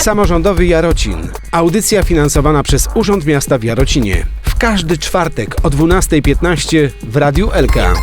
Samorządowy Jarocin. Audycja finansowana przez Urząd Miasta w Jarocinie. W każdy czwartek o 12.15 w Radiu Elka.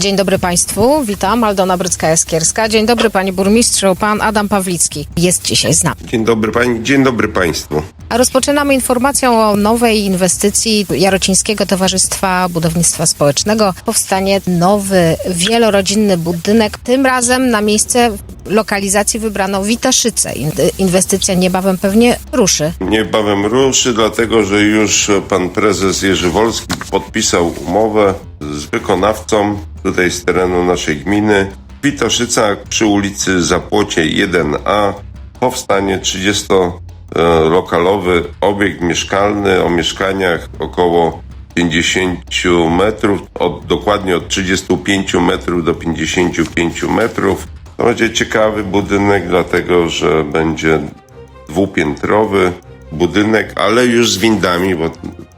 Dzień dobry Państwu, witam, Aldona Brycka-Jaskierska. Dzień dobry Panie Burmistrzu, Pan Adam Pawlicki jest dzisiaj z nami. Dzień dobry pani, dzień dobry państwu. A rozpoczynamy informacją o nowej inwestycji Jarocińskiego Towarzystwa Budownictwa Społecznego. Powstanie nowy, wielorodzinny budynek. Tym razem na miejsce lokalizacji wybrano Witaszyce. In- Inwestycja niebawem pewnie ruszy. Niebawem ruszy, dlatego że już pan prezes Jerzy Wolski podpisał umowę z wykonawcą tutaj z terenu naszej gminy. W Witaszycach przy ulicy Zapłocie 1A powstanie 30-lokalowy obiekt mieszkalny o mieszkaniach około 50 metrów, od, dokładnie od 35 metrów do 55 metrów. To będzie ciekawy budynek, dlatego że będzie dwupiętrowy budynek, ale już z windami, bo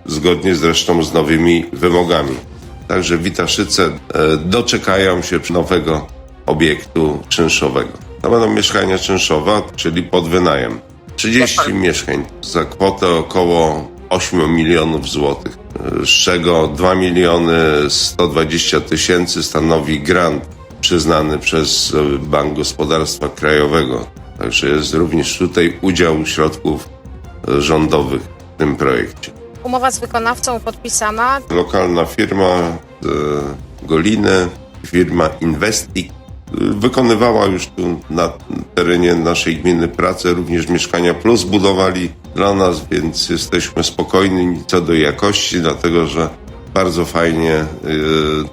zgodnie zresztą z nowymi wymogami. Także Witaszyce e, doczekają się nowego obiektu czynszowego. To będą mieszkania czynszowe, czyli pod wynajem. 30 mieszkań za kwotę około 8 milionów złotych, e, z czego 2 miliony 120 tysięcy stanowi grant przyznany przez e, Bank Gospodarstwa Krajowego. Także jest również tutaj udział środków rządowych w tym projekcie. Umowa z wykonawcą podpisana. Lokalna firma z e, Goliny, firma Investik, e, wykonywała już tu na terenie naszej gminy pracę, również Mieszkania Plus budowali dla nas, więc jesteśmy spokojni co do jakości, dlatego że bardzo fajnie e,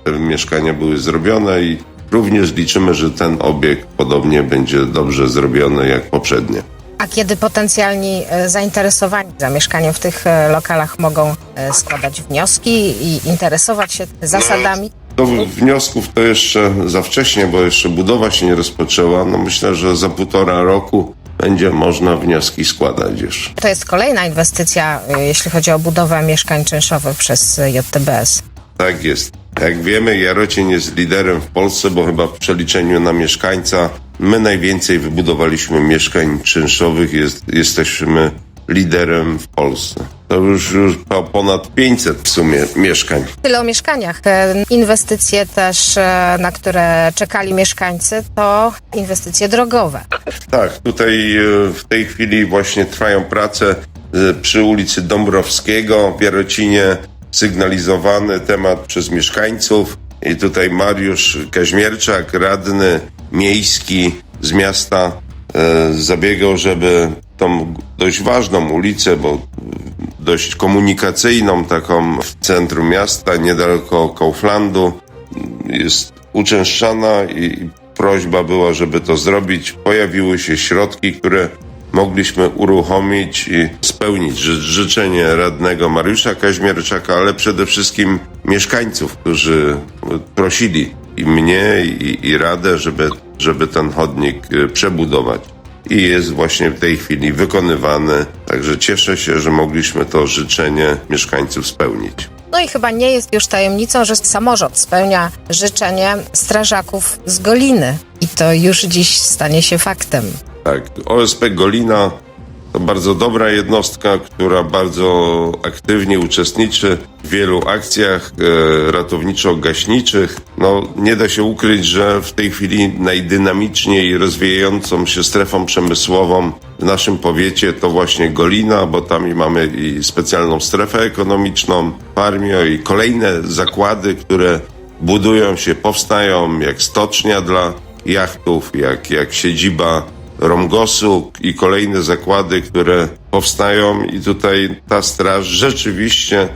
te mieszkania były zrobione i również liczymy, że ten obiekt podobnie będzie dobrze zrobiony jak poprzednie. A kiedy potencjalni e, zainteresowani zamieszkaniem w tych e, lokalach mogą e, składać wnioski i interesować się zasadami? Do wniosków to jeszcze za wcześnie, bo jeszcze budowa się nie rozpoczęła. No myślę, że za półtora roku będzie można wnioski składać już. To jest kolejna inwestycja, jeśli chodzi o budowę mieszkań czynszowych przez JTBS. Tak jest. Jak wiemy, Jarocin jest liderem w Polsce, bo chyba w przeliczeniu na mieszkańca my najwięcej wybudowaliśmy mieszkań czynszowych. Jest, jesteśmy liderem w Polsce. To już, już po- ponad 500 w sumie mieszkań. Tyle o mieszkaniach. Inwestycje też, e, na które czekali mieszkańcy, to inwestycje drogowe. Tak, tutaj e, w tej chwili właśnie trwają prace e, przy ulicy Dąbrowskiego w Jarocinie, sygnalizowany temat przez mieszkańców. I tutaj Mariusz Kaźmierczak, radny miejski z miasta, e, zabiegał, żeby tą dość ważną ulicę, bo dość komunikacyjną, taką w centrum miasta, niedaleko Kauflandu, jest uczęszczana i prośba była, żeby to zrobić. Pojawiły się środki, które mogliśmy uruchomić i spełnić ży- życzenie radnego Mariusza Kaźmierczaka, ale przede wszystkim mieszkańców, którzy prosili i mnie, i, i radę, żeby, żeby ten chodnik e, przebudować. I jest właśnie w tej chwili wykonywany, także cieszę się, że mogliśmy to życzenie mieszkańców spełnić. No i chyba nie jest już tajemnicą, że samorząd spełnia życzenie strażaków z Goliny. I to już dziś stanie się faktem. Tak, OSP Golina to bardzo dobra jednostka, która bardzo aktywnie uczestniczy w wielu akcjach e, ratowniczo-gaśniczych. No, nie da się ukryć, że w tej chwili najdynamiczniej rozwijającą się strefą przemysłową w naszym powiecie to właśnie Golina, bo tam mamy i specjalną strefę ekonomiczną, Parmio i kolejne zakłady, które budują się, powstają, jak stocznia dla jachtów, jak, jak siedziba Romgosu i kolejne zakłady, które powstają i tutaj ta straż rzeczywiście e,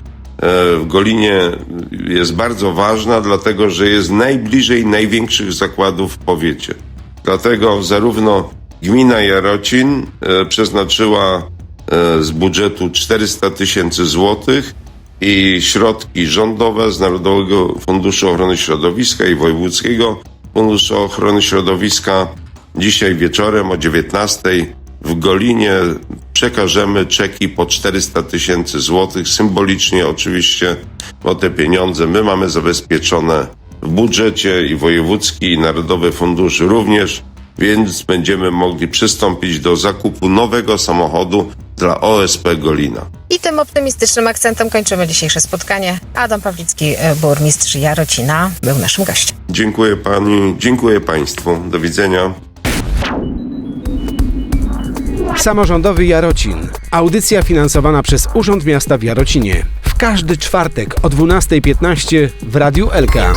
w Golinie jest bardzo ważna, dlatego że jest najbliżej największych zakładów w powiecie. Dlatego zarówno gmina Jarocin e, przeznaczyła e, z budżetu 400 tysięcy złotych i środki rządowe z Narodowego Funduszu Ochrony Środowiska i Wojewódzkiego Funduszu Ochrony Środowiska dzisiaj wieczorem o 19 w Golinie przekażemy czeki po 400 tysięcy złotych. Symbolicznie oczywiście, bo te pieniądze my mamy zabezpieczone w budżecie i wojewódzki i Narodowy Fundusz również więc będziemy mogli przystąpić do zakupu nowego samochodu dla OSP Golina. I tym optymistycznym akcentem kończymy dzisiejsze spotkanie. Adam Pawlicki, e, burmistrz Jarocina, był naszym gościem. Dziękuję pani, dziękuję państwu. Do widzenia. Samorządowy Jarocin. Audycja finansowana przez Urząd Miasta w Jarocinie. W każdy czwartek o 12.15 w Radiu Elka.